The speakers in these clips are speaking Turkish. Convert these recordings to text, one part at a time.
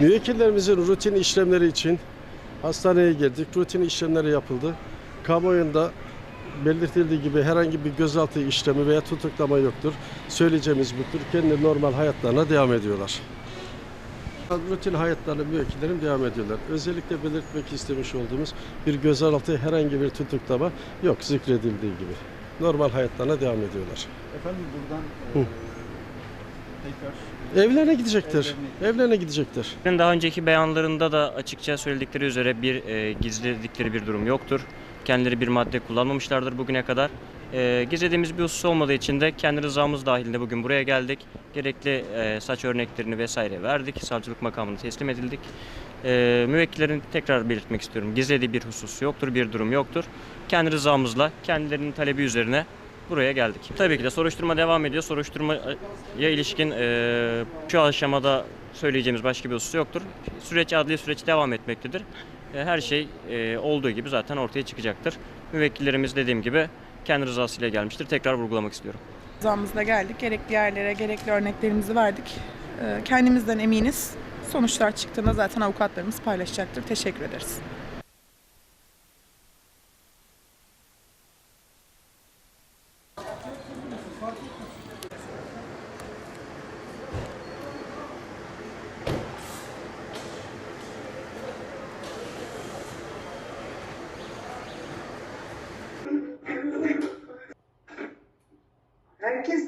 Müvekkillerimizin rutin işlemleri için hastaneye girdik. Rutin işlemleri yapıldı. Kamuoyunda belirtildiği gibi herhangi bir gözaltı işlemi veya tutuklama yoktur. Söyleyeceğimiz budur. Kendi normal hayatlarına devam ediyorlar. Rutin hayatlarına müvekkillerim devam ediyorlar. Özellikle belirtmek istemiş olduğumuz bir gözaltı herhangi bir tutuklama yok zikredildiği gibi. Normal hayatlarına devam ediyorlar. Efendim buradan Hı. Tekrar Evlerine gidecektir. Evlerine- Evlerine gidecektir. Daha önceki beyanlarında da açıkça söyledikleri üzere bir e, gizledikleri bir durum yoktur. Kendileri bir madde kullanmamışlardır bugüne kadar. E, gizlediğimiz bir husus olmadığı için de kendi rızamız dahilinde bugün buraya geldik. Gerekli e, saç örneklerini vesaire verdik. Savcılık makamına teslim edildik. E, müvekkillerin tekrar belirtmek istiyorum. Gizlediği bir husus yoktur, bir durum yoktur. Kendi rızamızla, kendilerinin talebi üzerine buraya geldik. Tabii ki de soruşturma devam ediyor. Soruşturmaya ilişkin e, şu aşamada söyleyeceğimiz başka bir husus yoktur. Süreç, adli süreç devam etmektedir. E, her şey e, olduğu gibi zaten ortaya çıkacaktır. Müvekkillerimiz dediğim gibi kendi rızasıyla gelmiştir. Tekrar vurgulamak istiyorum. Rızamızla geldik. Gerekli yerlere gerekli örneklerimizi verdik. Ee, Kendimizden eminiz. Sonuçlar çıktığında zaten avukatlarımız paylaşacaktır. Teşekkür ederiz.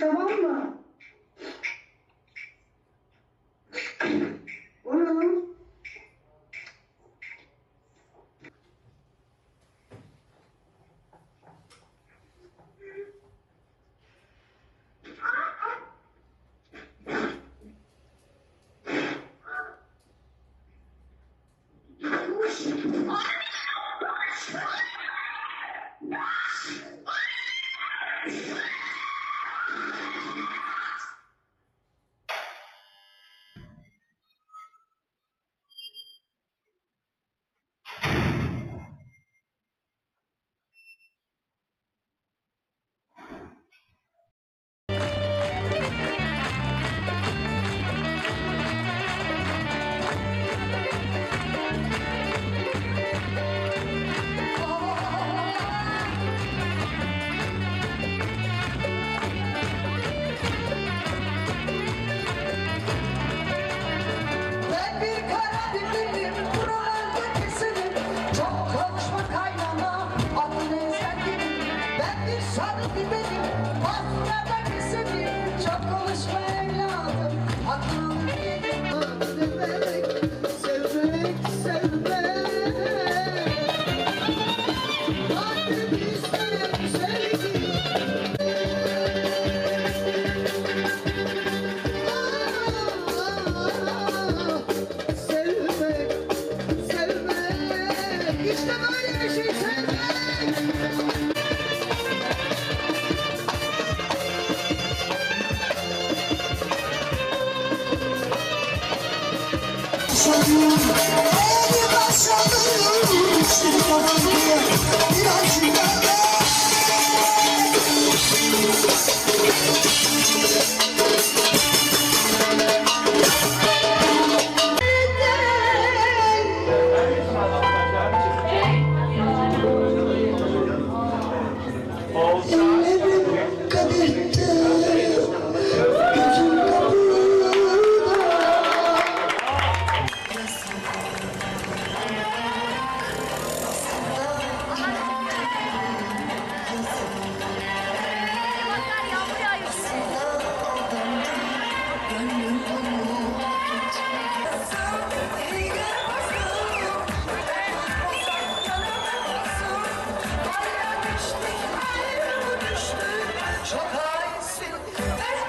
Tamam mı? Sarı biberim, baslarda keserim. Çok konuşma evladım, aklını yedim. Demek, sevmek, sevmek. Kalbim isterim sevgi. Sevmek, sevmek, işte böyle bir şey başladım Evi başladım Şimdi kazandım